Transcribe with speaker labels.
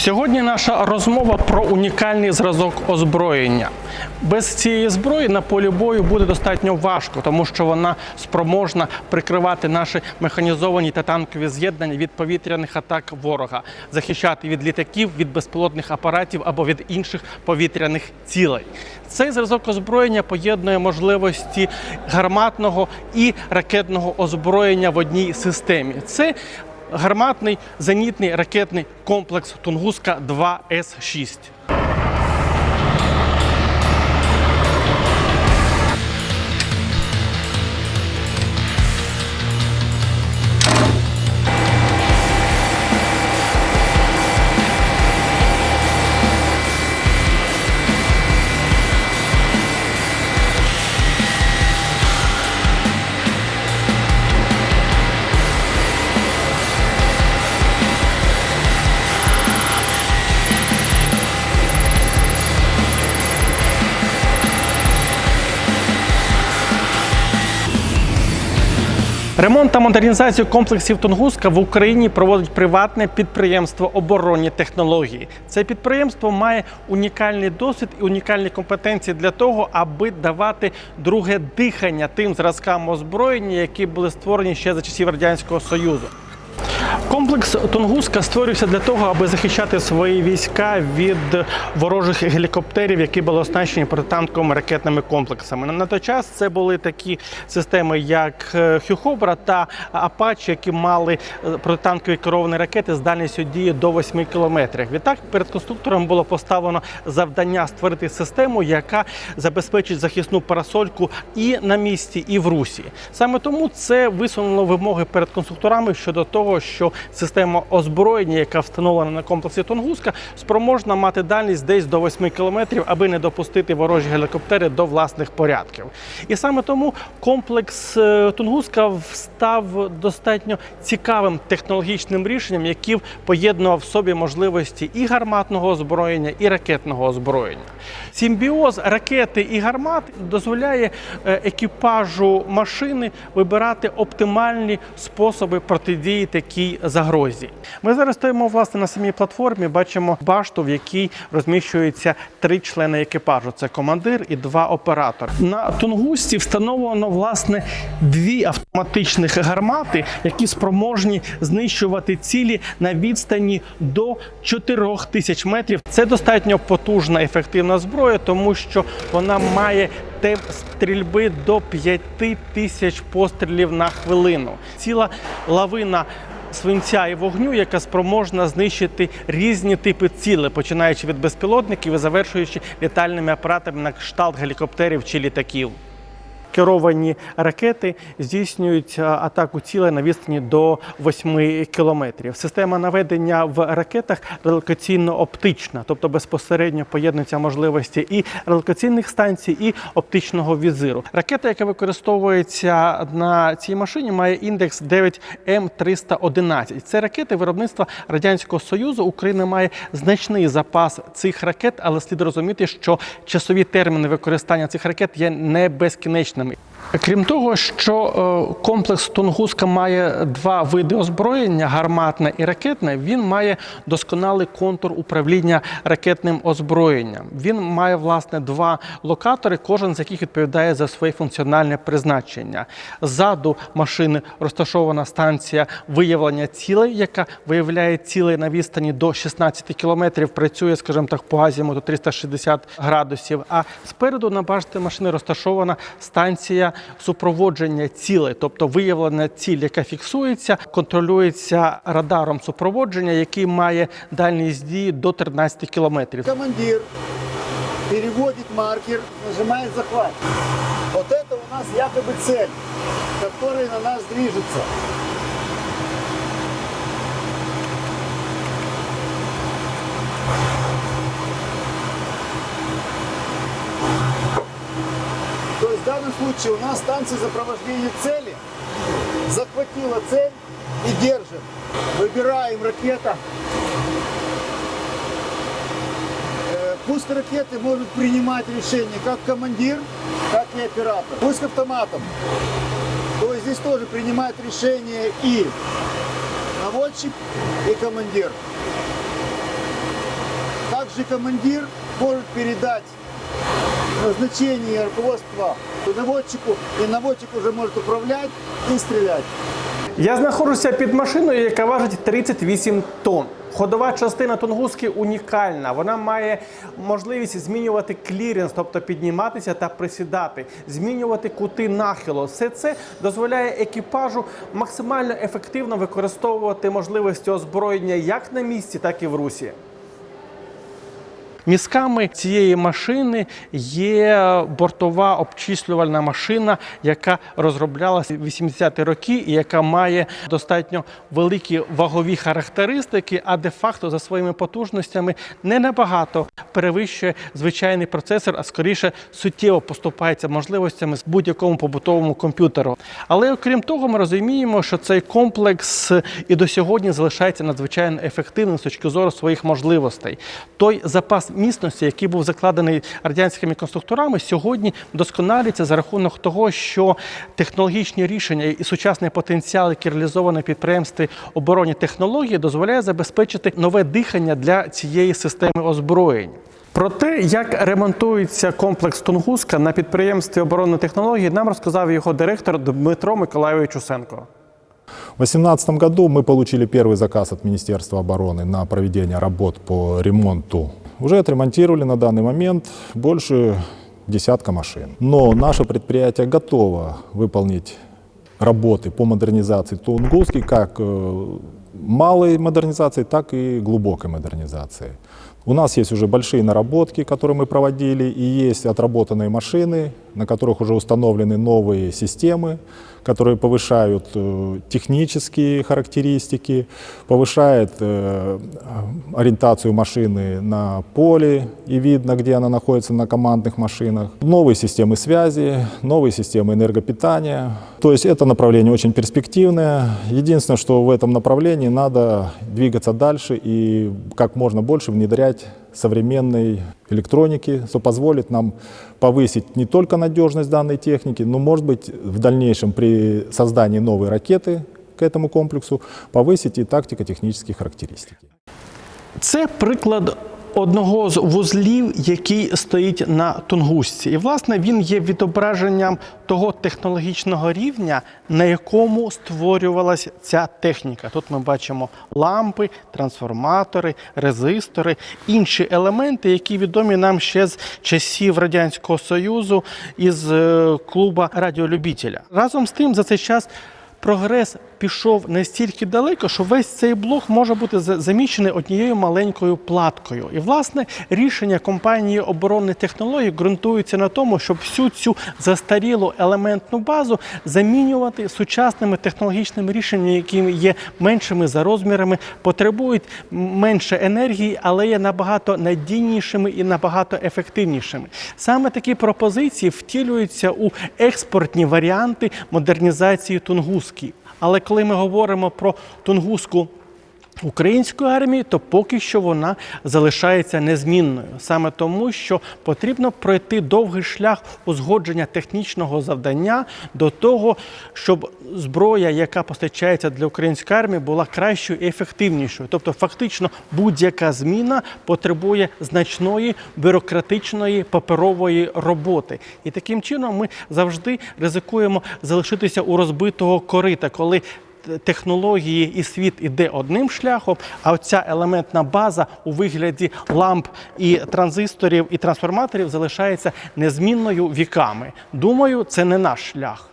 Speaker 1: Сьогодні наша розмова про унікальний зразок озброєння. Без цієї зброї на полі бою буде достатньо важко, тому що вона спроможна прикривати наші механізовані та танкові з'єднання від повітряних атак ворога, захищати від літаків, від безпілотних апаратів або від інших повітряних цілей. Цей зразок озброєння поєднує можливості гарматного і ракетного озброєння в одній системі. Це гарматний зенітний ракетний комплекс Тунгуска 2 Ремонт та модернізацію комплексів Тунгуска в Україні проводить приватне підприємство оборонні технології. Це підприємство має унікальний досвід і унікальні компетенції для того, аби давати друге дихання тим зразкам озброєння, які були створені ще за часів радянського союзу. Комплекс Тунгуска створився для того, аби захищати свої війська від ворожих гелікоптерів, які були оснащені протитанковими ракетними комплексами. На той час це були такі системи, як е, Хюхобра та Апач, які мали е, протитанкові керовані ракети з дальністю дії до 8 кілометрів. Відтак перед конструктором було поставлено завдання створити систему, яка забезпечить захисну парасольку і на місці, і в русі. Саме тому це висунуло вимоги перед конструкторами щодо того, що система озброєння, яка встановлена на комплексі Тунгуска, спроможна мати дальність десь до 8 кілометрів, аби не допустити ворожі гелікоптери до власних порядків. І саме тому комплекс е, Тунгуска став достатньо цікавим технологічним рішенням, який поєднував в собі можливості і гарматного озброєння, і ракетного озброєння. Симбіоз ракети і гармат дозволяє е, екіпажу машини вибирати оптимальні способи протидії такій загрозі. Ми зараз стоїмо власне на самій платформі. Бачимо башту, в якій розміщуються три члени екіпажу: це командир і два оператори. На тунгусті встановлено власне дві автоматичних гармати, які спроможні знищувати цілі на відстані до 4 тисяч метрів. Це достатньо потужна ефективна зброя, тому що вона має темп стрільби до 5 тисяч пострілів на хвилину. Ціла лавина свинця і вогню, яка спроможна знищити різні типи цілей, починаючи від безпілотників і завершуючи літальними апаратами на кшталт гелікоптерів чи літаків. Керовані ракети здійснюють атаку цілей на відстані до 8 кілометрів. Система наведення в ракетах релокаційно-оптична, тобто безпосередньо поєднуються можливості і релокаційних станцій, і оптичного візиру. Ракета, яка використовується на цій машині, має індекс 9М311. Це ракети виробництва радянського союзу. Україна має значний запас цих ракет, але слід розуміти, що часові терміни використання цих ракет є не безкінечними. Крім того, що е, комплекс Тунгуска має два види озброєння гарматне і ракетне. Він має досконалий контур управління ракетним озброєнням. Він має власне два локатори, кожен з яких відповідає за своє функціональне призначення. Ззаду машини розташована станція виявлення цілей, яка виявляє цілей на відстані до 16 кілометрів. Працює, скажімо так, по азімуту 360 градусів. А спереду на башті машини розташована станція супроводження цілей, тобто виявлена ціль, яка фіксується, контролюється радаром супроводження, який має дальність дії до 13 кілометрів.
Speaker 2: Командир переводит маркер, нажимает захват. Вот это у нас якобы цель, которая на нас движется. То есть в данном случае у нас станция сопровождения цели захватила цель и держит. Выбираем ракета. Э, Пуск ракеты может принимать решение как командир, так и оператор. Пуск автоматом. То есть здесь тоже принимает решение и наводчик, и командир. Также командир может передать назначение руководства наводчику, и наводчик уже может управлять и стрелять.
Speaker 1: Я знаходжуся під машиною, яка важить 38 тонн. Ходова частина Тунгуски унікальна. Вона має можливість змінювати кліренс, тобто підніматися та присідати, змінювати кути нахилу. Все це дозволяє екіпажу максимально ефективно використовувати можливості озброєння як на місці, так і в русі. Мізками цієї машини є бортова обчислювальна машина, яка розроблялася в 80-ті роки і яка має достатньо великі вагові характеристики, а де-факто за своїми потужностями не набагато перевищує звичайний процесор, а скоріше суттєво поступається можливостями з будь-якому побутовому комп'ютеру. Але окрім того, ми розуміємо, що цей комплекс і до сьогодні залишається надзвичайно ефективним з точки зору своїх можливостей. Той запас міцності, який був закладений радянськими конструкторами, сьогодні вдосконалюється за рахунок того, що технологічні рішення і сучасний потенціал, який реалізований на підприємстві оборонні технології, дозволяє забезпечити нове дихання для цієї системи озброєнь. Про те, як ремонтується комплекс Тунгуска на підприємстві оборонної технології, нам розказав його директор Дмитро Миколайович Усенко.
Speaker 3: В 2018 году мы получили первый заказ от Министерства обороны на проведение работ по ремонту. Уже отремонтировали на данный момент больше десятка машин. Но наше предприятие готово выполнить работы по модернизации Тунгуски, как э, малой модернизации, так и глубокой модернизации. У нас есть уже большие наработки, которые мы проводили, и есть отработанные машины, на которых уже установлены новые системы, которые повышают э, технические характеристики, повышают э, ориентацию машины на поле, и видно, где она находится на командных машинах. Новые системы связи, новые системы энергопитания. То есть это направление очень перспективное. Единственное, что в этом направлении надо двигаться дальше и как можно больше внедрять современной электроники, что позволит нам повысить не только надежность данной техники, но, может быть, в дальнейшем при создании новой ракеты к этому комплексу повысить и тактико-технические характеристики.
Speaker 1: Це приклад одного з вузлів, який стоїть на Тунгусці. І, власне, він є відображенням того технологічного рівня, на якому створювалася ця техніка. Тут ми бачимо лампи, трансформатори, резистори, інші елементи, які відомі нам ще з часів Радянського Союзу із е, клуба радіолюбітеля. Разом з тим, за цей час прогрес пішов настільки далеко, що весь цей блок може бути за- заміщений однією маленькою платкою. І власне рішення компанії оборонних технологій ґрунтується на тому, щоб всю цю застарілу елементну базу замінювати сучасними технологічними рішеннями, які є меншими за розмірами, потребують менше енергії, але є набагато надійнішими і набагато ефективнішими. Саме такі пропозиції втілюються у експортні варіанти модернізації Тунгуски. Але коли ми говоримо про Тунгуску української армії, то поки що вона залишається незмінною. Саме тому, що потрібно пройти довгий шлях узгодження технічного завдання до того, щоб зброя, яка постачається для української армії, була кращою і ефективнішою. Тобто, фактично, будь-яка зміна потребує значної бюрократичної паперової роботи. І таким чином ми завжди ризикуємо залишитися у розбитого корита, коли технології і світ іде одним шляхом, а ця елементна база у вигляді ламп і транзисторів і трансформаторів залишається незмінною віками. Думаю, це не наш шлях.